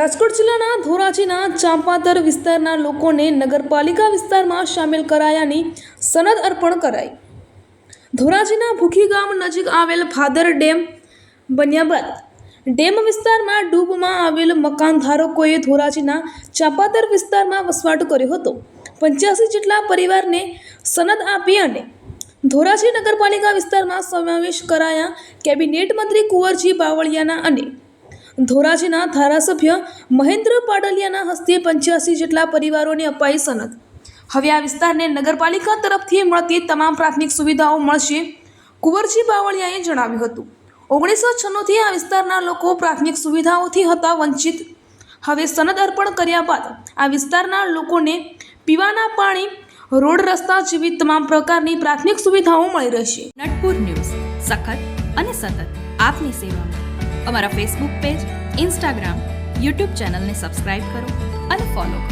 રાજકોટ જિલ્લાના ધોરાજીના ચાંપાતર વિસ્તારના લોકોને નગરપાલિકા વિસ્તારમાં સામેલ કરાયાની સનદ અર્પણ કરાઈ. ધોરાજીના ભૂખી ગામ નજીક આવેલ ફાદર ડેમ બન્યા બાદ ડેમ વિસ્તારમાં ડૂબમાં આવેલ મકાન ધારકોએ ધોરાજીના ચાંપાતર વિસ્તારમાં વસવાટ કર્યો હતો. પંચ્યાસી જેટલા પરિવારને સનદ આપી અને ધોરાજી નગરપાલિકા વિસ્તારમાં સમાવેશ કરાયા કેબિનેટ મંત્રી કુંવરજી બાવળિયાના અને ધોરાજીના ધારાસભ્ય મહેન્દ્ર પાડલિયાના હસ્તે પંચ્યાસી જેટલા પરિવારોને અપાઈ સનદ. હવે આ વિસ્તારને નગરપાલિકા તરફથી મળતી તમામ પ્રાથમિક સુવિધાઓ મળશે, કુંવરજી બાવળિયાએ જણાવ્યું હતું. ઓગણીસો છન્નુંથી આ વિસ્તારના લોકો પ્રાથમિક સુવિધાઓથી હતા વંચિત. હવે સનદ અર્પણ કર્યા બાદ આ વિસ્તારના લોકોને પીવાના પાણી, રોડ રસ્તા જેવી તમામ પ્રકારની પ્રાથમિક સુવિધાઓ મળી રહેશે. નટપુર ન્યૂઝ, સખત અને સતત આપની સેવામાં. અમારા ફેસબુક પેજ ઇન્સ્ટાગ્રામ યુટ્યુબ ચેનલને સબસ્ક્રાઇબ કરો અને ફોલો કરો.